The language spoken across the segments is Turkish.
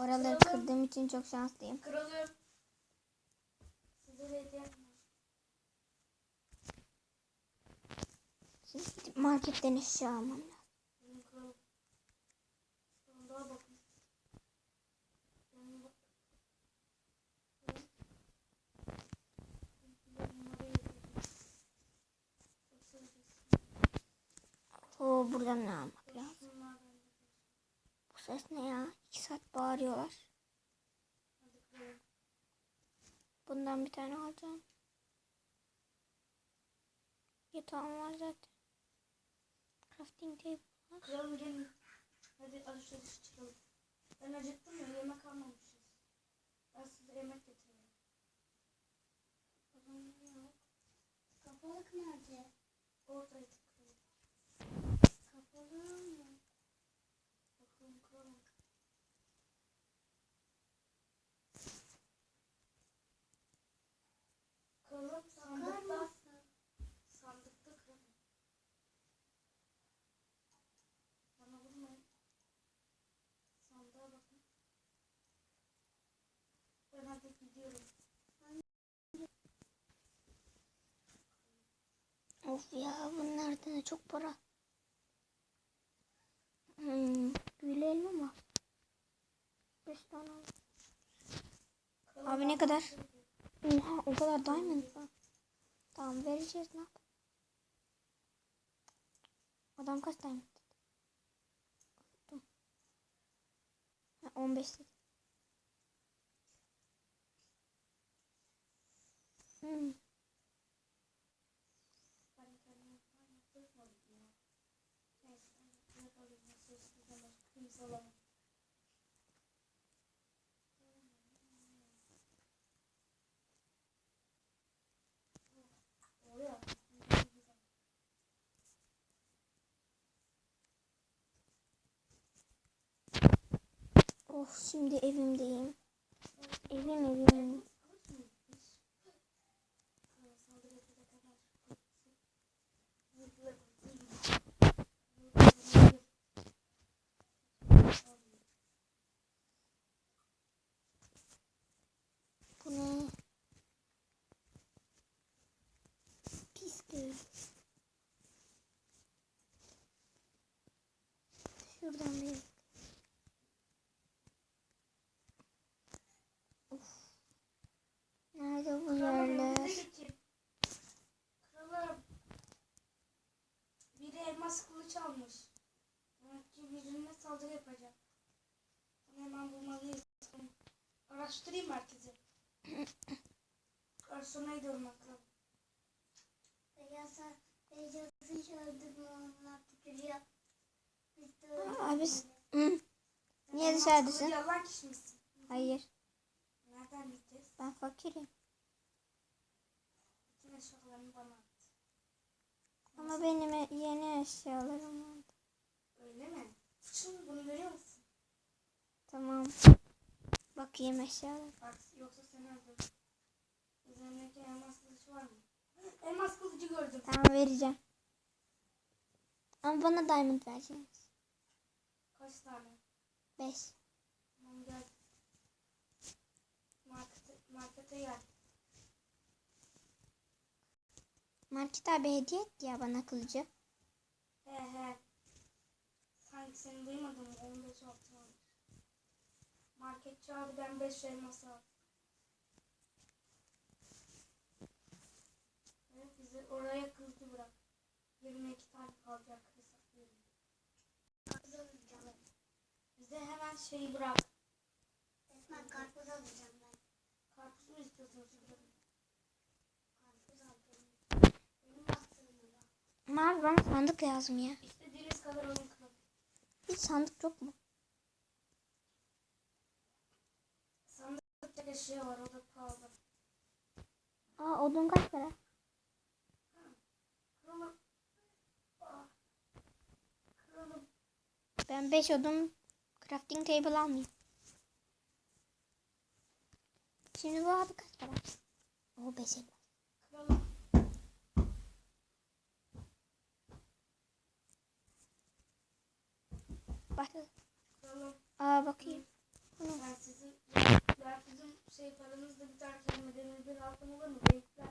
Oraları kırdığım için çok şanslıyım. Kralım. Size var. Şimdi gidip marketten eşya almam lazım. Oo buradan ne almak lazım? Şunlar bende. Bu ses ne ya? İki saat bağırıyorlar. Bundan bir tane alacağım. Yatağım var zaten. Crafting table var. Kralım gelin. Hadi alışveriş çıkalım. Ben acıktım ya yemek almamışız. Ben size yemek getireyim. Kapalık nerede? Oradaydı. Kapalı mı? Bakalım kralım. Kralım Bakar sandıkta. Sandıkta kralım. Bana vurmayın. Sandığa. Ben hadi gidiyorum. Of ya bunlardan da çok para. Hmm, elma mı? Beş tane al. Kralım, Abi ne kadar? Oha o kadar diamond mı? Tamam vereceğiz ne yap? Adam kaç diamond. Ha, 15 dedi. Hmm. Ben kendime Oh şimdi evimdeyim. Evim evim. Bu ne? Pis göl. Şuradan bir. Of. Nerede bu yerler? Kralım. Biri elmas kılıç almış. Demek ki birine saldırı yapacak. Bunu hemen bulmalıyız. Araştırayım merkezi. Garsona gidiyorum kralım. Beyazı, beyazı gördüm onlar tükürüyor. Abi Hı, Niye dışarıdasın? kılıcı alan kişi misin? hayır Nereden gideceğiz? ben fakirim. Bütün eşyalarını bana at. Ama benim e- yeni eşyalarım var. Öyle mi? Fıçın bunu görüyor musun? Tamam. Bakayım eşyalar. Bak yoksa seni öldürür. Üzerindeki elmas kılıcı var mı? Elmas kılıcı gördüm. Tamam vereceğim. Ama bana diamond vereceksiniz. Kaç tane? 5. Tamam gel. Markete, markete gel. Market abi hediye etti ya bana kılıcı. He he. Sanki seni duymadım. 15 altın almış. Marketçi abiden 5 elması al. Evet, bizi oraya kılıcı bırak. 22 tane kalacak hesaplayalım. karpuz alacağım. Bize hemen şeyi bırak. Resmen karpuz alacağım ben. Karpuz mu istiyorsun şurada? Karpuz alacağım. Benim bana sandık lazım ya. İstediğiniz kadar alın. Hiç sandık yok mu? Sandıkta eşya var o da pahalı. Aa odun kaç para? Ah. Ben 5 odun crafting table almayayım. Şimdi bu abi kaç para? O 5 elma. Kralım. Aa bakayım. Ben ben sizin şey paranızda bir tane kelime demir bir altın olur mu? Benimkiler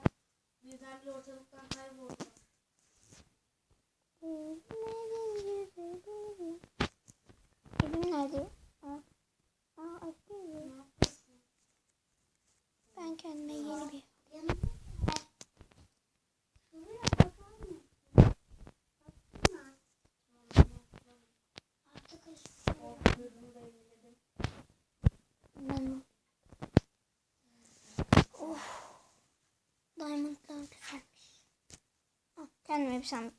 birdenbire ortalıktan kayboldu. Elim nerede? Aa, aa yapıyorsun? Ben kendime yeni bir... Artık ışık O yok. kuyruğunu da yeniledim. Ben... Of. Diamondlar güzelmiş. Ah, kendime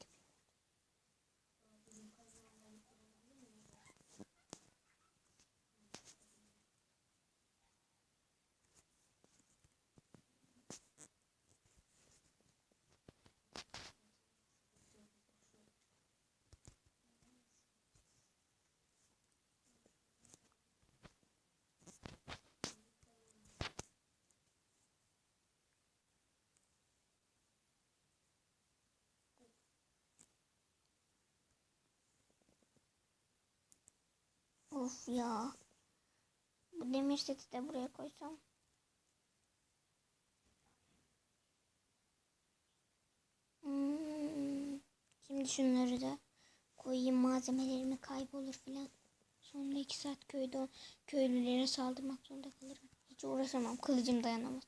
Of ya. Bu demir seti de buraya koysam. Hmm. Şimdi şunları da koyayım malzemelerimi kaybolur filan. Sonra iki saat köyde köylülere saldırmak zorunda kalırım. Hiç uğraşamam. Kılıcım dayanamaz.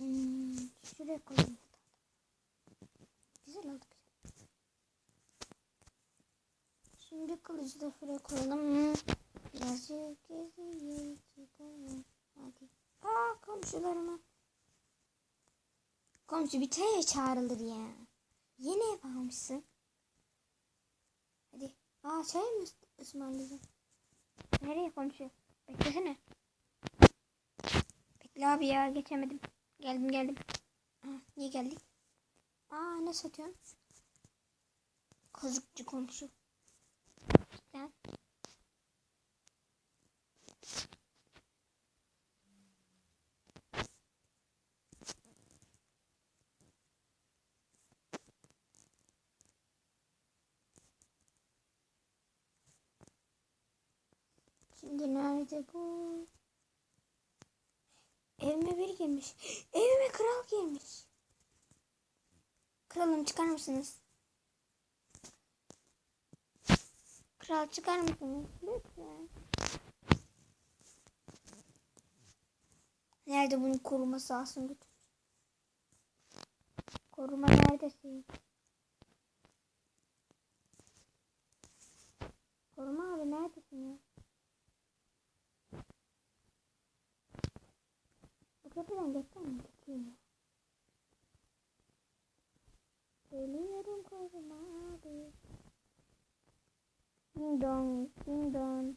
Hmm, şuraya koyayım. Güzel oldu. Şimdi kılıcı da şuraya koyalım. Birazcık geziye çıkalım. Hadi. Aa komşularıma. Komşu bir çaya çağrılır ya. Yeni ev almışsın. Hadi. Aa çay mı ıs- ısmarlayacağım? Nereye komşu? Beklesene. Bekle abi ya geçemedim. Geldim geldim. Aa, niye geldik? Aa ne satıyorsun? Kazıkçı komşu. Lan. Şimdi nerede bu? Evime biri girmiş. Evime kral girmiş. Kralım çıkar mısınız? Kral çıkar mısınız? Lütfen. Nerede bunun koruması alsın götür. Koruma neredesin? Koruma abi neredesin ya? Kapıdan geçsem mi? Ya. Geliyorum koruma abi. Ding dong.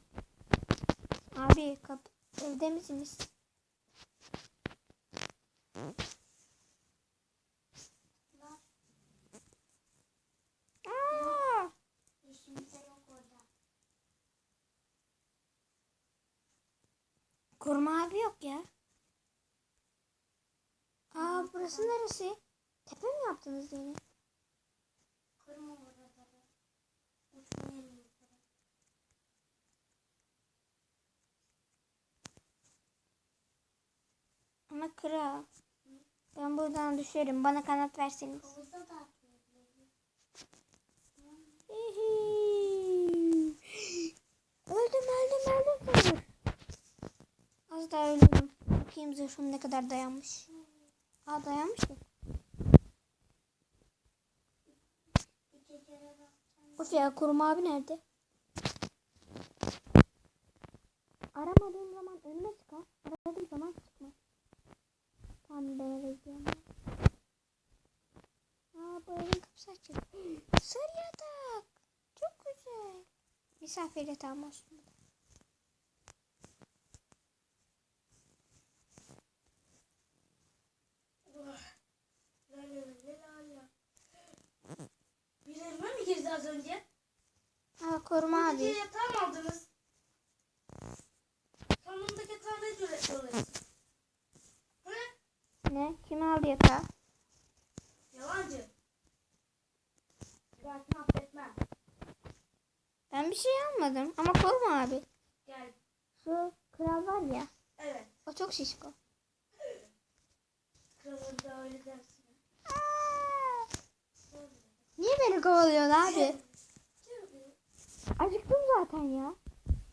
Abi kap evde misiniz? Var. Aa! İşimize yok orada. Koruma abi yok ya. Aa burası neresi? Tepe mi yaptınız yine? Kırma oraları. Uçmayalım. Ama kral. Ben buradan düşerim. Bana kanat verseniz. Öldüm öldüm öldüm. Az daha ölüyorum. Bakayım zırhım ne kadar dayanmış. Aa dayanmış mı? İki kere baktım. Of ya koruma abi nerede? Aramadığım zaman önüme çıkar. Aradığım zaman çıkmaz. Eve gidiyorum. Aa bu evin kapısı açık. Sarı yatak. Çok güzel. Misafir yatağım olsun. Oh. La la la la la. Bir evime mi girdi az önce? Aa koruma Bir abi. yatağı mı aldınız? Sonundaki yatağı ne cüretle alırsın? Hı? Ne? Kim aldı yatağı? Yalancı. Ben seni affetmem. Ben bir şey almadım. Ama korkma abi. Gel. Şu kral var ya. Evet. O çok şişko. Kralın da öyle dersin. Niye beni kovalıyorsun abi? Acıktım zaten ya.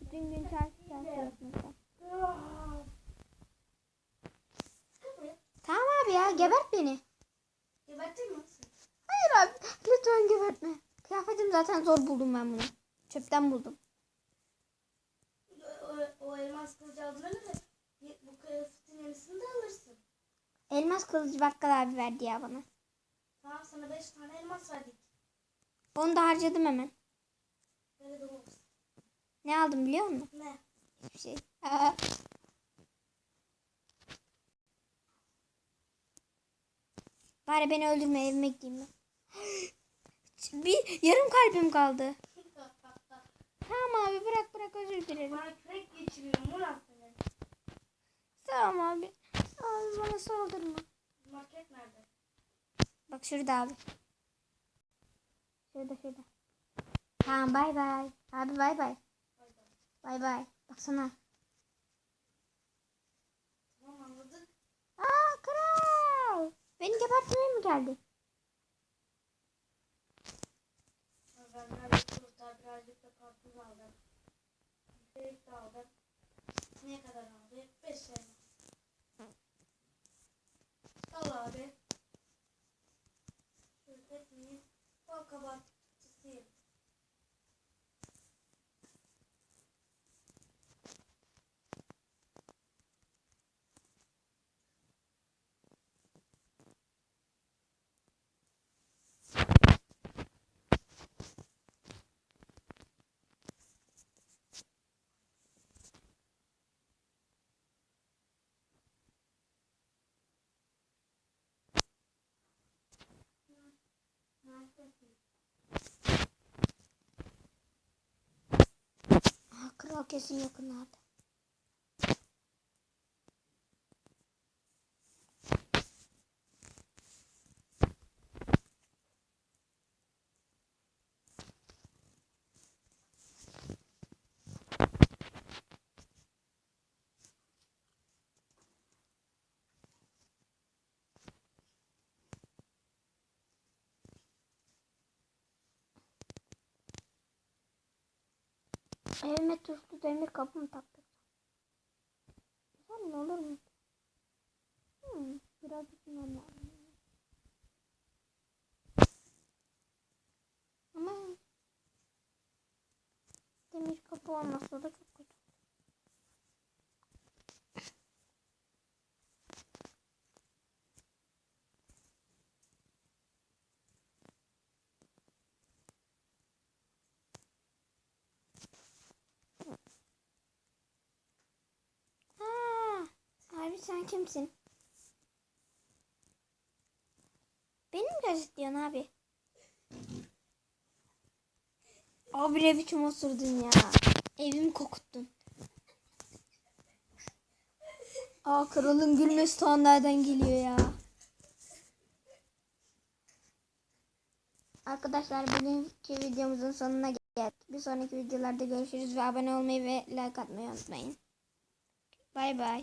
Bütün gün çarşı çarşı yapmaktan. Tamam abi ya gebert beni. Gebertin mi? Hayır abi lütfen gebertme. Kıyafetim zaten zor buldum ben bunu. Çöpten buldum. O, o, elmas kılıcı göre y- bu kıyafetin yenisini de alırsın. Elmas kılıcı bakkal abi verdi ya bana. Tamam sana beş tane elmas verdik. Onu da harcadım hemen. Olsun. Ne aldım biliyor musun? Ne? Hiçbir şey. Aa. Bari beni öldürme evime gideyim ben. Bir yarım kalbim kaldı. Tamam abi bırak bırak özür dilerim. Bana kürek geçiriyorum. Murat. Tamam abi. Abi bana saldırma. Market nerede? Bak şurada abi. Şurada şurada. Tamam bay bay. Abi bay bay. Bay bay. Baksana. Tamam anladık. Aa kral. Beni gebertmeye mi geldin? Ben birazcık da karpuz aldım. Kürek de aldım. Ne kadar abi? Beş elmas. Al abi. Şöyle hepsini bal kabartçısıyım. Neredesin? Aa, kral kesin yakınlarda. Evime tuzlu demir kapı mı taktık? Güzel mi olur mu? Hmm, biraz düşünmem lazım. Ama demir kapı olmasa da çok kötü. Ha, abi sen kimsin? Beni mi gözetliyorsun abi? Abi ne biçim osurdun ya. Evimi kokuttun. Aa kralın gülmesi ta geliyor ya. Arkadaşlar bugünkü videomuzun sonuna geldik. Bir sonraki videolarda görüşürüz ve abone olmayı ve like atmayı unutmayın. Bay bay.